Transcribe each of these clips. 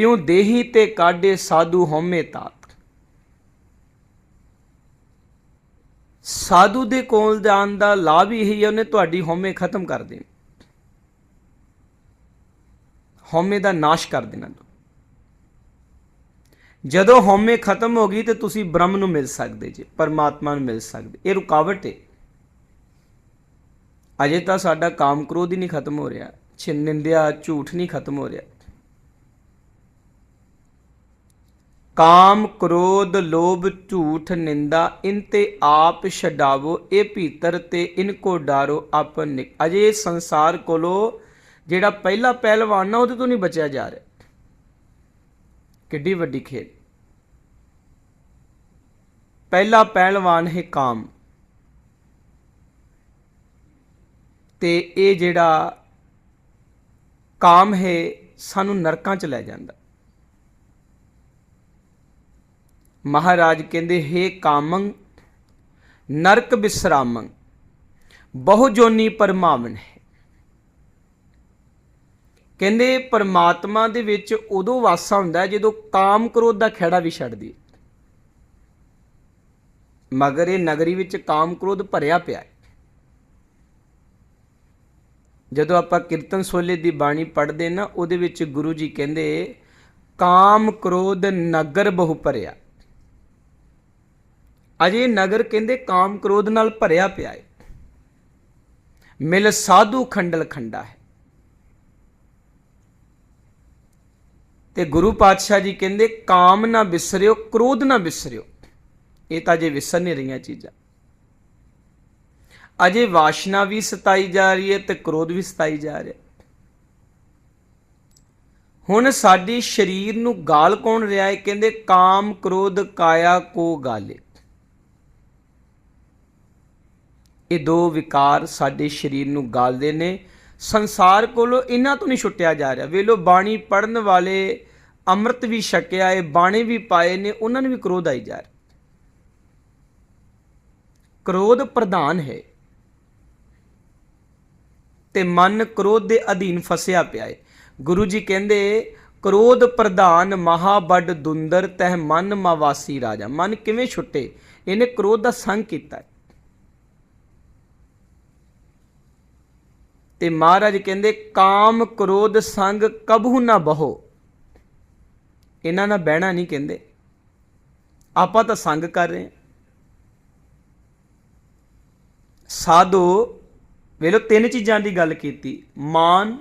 ਤਿਉ ਦੇਹੀ ਤੇ ਕਾਢੇ ਸਾਧੂ ਹਉਮੈ ਤਾਤ। ਸਾਧੂ ਦੇ ਕੋਲ ਜਾਣ ਦਾ ਲਾਭ ਇਹੀ ਹੈ, ਉਹਨੇ ਤੁਹਾਡੀ ਹਉਮੈ ਖਤਮ ਕਰ ਦੇਣੀ। ਹਉਮੈ ਦਾ ਨਾਸ਼ ਕਰ ਦੇਣਾ ਜਦੋਂ ਹਉਮੈ ਖਤਮ ਹੋ ਗਈ ਤੇ ਤੁਸੀਂ ਬ੍ਰਹਮ ਨੂੰ ਮਿਲ ਸਕਦੇ ਜੇ, ਪਰਮਾਤਮਾ ਨੂੰ ਮਿਲ ਸਕਦੇ। ਇਹ ਰੁਕਾਵਟ ਹੈ। ਅਜੇ ਤਾਂ ਸਾਡਾ ਕਾਮ ਕ੍ਰੋਧ ਹੀ ਨਹੀਂ ਖਤਮ ਹੋ ਰਿਹਾ, ਛਿੰਨਿੰਦਿਆ ਝੂਠ ਨਹੀਂ ਖਤਮ ਹੋ ਰਿਹਾ। ਕਾਮ, ਕ੍ਰੋਧ, ਲੋਭ, ਝੂਠ, ਨਿੰਦਾ, ਇਨ ਤੇ ਆਪ ਛਡਾਵੋ, ਇਹ ਭੀਤਰ ਤੇ ਇਨ ਕੋ ਡਾਰੋ ਆਪਨ ਨਿਕ। ਅਜੇ ਸੰਸਾਰ ਕੋਲੋਂ ਜਿਹੜਾ ਪਹਿਲਾ ਪਹਿਲਵਾਨ ਨਾ, ਉਹਦੇ ਤੋਂ ਨਹੀਂ ਬਚਿਆ ਜਾ ਰਿਹਾ। ਕਿੱਡੀ ਵੱਡੀ ਖੇਡ। ਪਹਿਲਾ ਪਹਿਲਵਾਨ ਹੈ ਕਾਮ। ਤੇ ਇਹ ਜਿਹੜਾ ਕਾਮ ਹੈ, ਸਾਨੂੰ ਨਰਕਾਂ ਚ ਲੈ ਜਾਂਦਾ। ਮਹਾਰਾਜ ਕਹਿੰਦੇ, ਹੇ ਕਾਮੰ, ਨਰਕ ਬਿਸਰਾਮੰ ਬਹੁ ਜੋਨੀ ਪਰਮਾਵਨ ਹੈ। ਕਹਿੰਦੇ, ਪਰਮਾਤਮਾ ਦੇ ਵਿੱਚ ਉਦੋਂ ਵਾਸਾ ਹੁੰਦਾ ਜਦੋਂ ਕਾਮ ਕ੍ਰੋਧ ਦਾ ਖੇੜਾ ਵੀ ਛੱਡਦੀ ਮਗਰ ਇਹ ਨਗਰੀ ਵਿੱਚ ਕਾਮ ਕ੍ਰੋਧ ਭਰਿਆ ਪਿਆ ਹੈ। ਜਦੋਂ ਆਪਾਂ ਕੀਰਤਨ ਸੋਲੇ ਦੀ ਬਾਣੀ ਪੜ੍ਹਦੇ ਨਾ, ਉਹਦੇ ਵਿੱਚ ਗੁਰੂ ਜੀ ਕਹਿੰਦੇ, ਕਾਮ ਕ੍ਰੋਧ ਨਗਰ ਬਹੁ ਭਰਿਆ। ਅਜੇ ਨਗਰ ਕਹਿੰਦੇ ਕਾਮ ਕ੍ਰੋਧ ਨਾਲ ਭਰਿਆ ਪਿਆ ਹੈ ਮਿਲ ਸਾਧੂ ਖੰਡਲ ਖੰਡਾ ਹੈ। ਤੇ ਗੁਰੂ ਪਾਤਸ਼ਾਹ ਜੀ ਕਹਿੰਦੇ, ਕਾਮ ਨਾ ਵਿਸਰਿਓ ਕ੍ਰੋਧ ਨਾ ਵਿਸਰਿਓ ਇਹ ਤਾਂ ਜੇ ਵਿਸਰ ਨਹੀਂ ਰਹੀਆਂ ਚੀਜ਼ਾਂ। ਅਜੇ ਵਾਸ਼ਨਾ ਵੀ ਸਤਾਈ ਜਾ ਰਹੀ ਹੈ ਤੇ ਕ੍ਰੋਧ ਵੀ ਸਤਾਈ ਜਾ ਰਿਹਾ ਹੁਣ ਸਾਡੀ ਸਰੀਰ ਨੂੰ ਗਾਲ ਕੌਣ ਰਿਹਾ ਹੈ? ਕਹਿੰਦੇ, ਕਾਮ ਕ੍ਰੋਧ ਕਾਇਆ ਕੋ ਗਾਲੇ। ਇਹ ਦੋ ਵਿਕਾਰ ਸਾਡੇ ਸਰੀਰ ਨੂੰ ਗਾਲਦੇ ਨੇ। ਸੰਸਾਰ ਕੋਲੋਂ ਇਹਨਾਂ ਤੋਂ ਨਹੀਂ ਛੁੱਟਿਆ ਜਾ ਰਿਹਾ। ਵੇਲੋ ਬਾਣੀ ਪੜਨ ਵਾਲੇ ਅੰਮ੍ਰਿਤ ਵੀ ਛਕਿਆ ਏ, ਬਾਣੇ ਵੀ ਪਾਏ ਨੇ, ਉਹਨਾਂ ਨੂੰ ਵੀ ਕ੍ਰੋਧ ਆਈ ਜਾ ਰਿਹਾ। ਕ੍ਰੋਧ ਪ੍ਰਧਾਨ ਹੈ ਤੇ ਮਨ ਕ੍ਰੋਧ ਦੇ ਅਧੀਨ ਫਸਿਆ ਪਿਆ ਹੈ ਗੁਰੂ ਜੀ ਕਹਿੰਦੇ, ਕ੍ਰੋਧ ਪ੍ਰਧਾਨ ਮਹਾਬੜ ਦੁੰਦਰ ਤਹਿ ਮਨ ਮਾਵਾਸੀ ਰਾਜਾ। ਮਨ ਕਿਵੇਂ ਛੁੱਟੇ? ਇਹਨੇ ਕ੍ਰੋਧ ਦਾ ਸੰਗ ਕੀਤਾ। ਤੇ ਮਹਾਰਾਜ ਕਹਿੰਦੇ, ਕਾਮ ਕ੍ਰੋਧ ਸੰਗ ਕਬਹੁ ਨਾ ਬਹੋ। ਇਹਨਾਂ ਨਾਲ ਬਹਿਣਾ ਨਹੀਂ ਕਹਿੰਦੇ। ਆਪਾਂ ਤਾਂ ਸੰਗ ਕਰ ਰਹੇ ਹਾਂ। ਸਾਧੋ ਵੇਲੋ ਤਿੰਨ ਚੀਜ਼ਾਂ ਦੀ ਗੱਲ ਕੀਤੀ, ਮਾਨ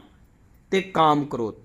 ਤੇ ਕਾਮ ਕ੍ਰੋਧ।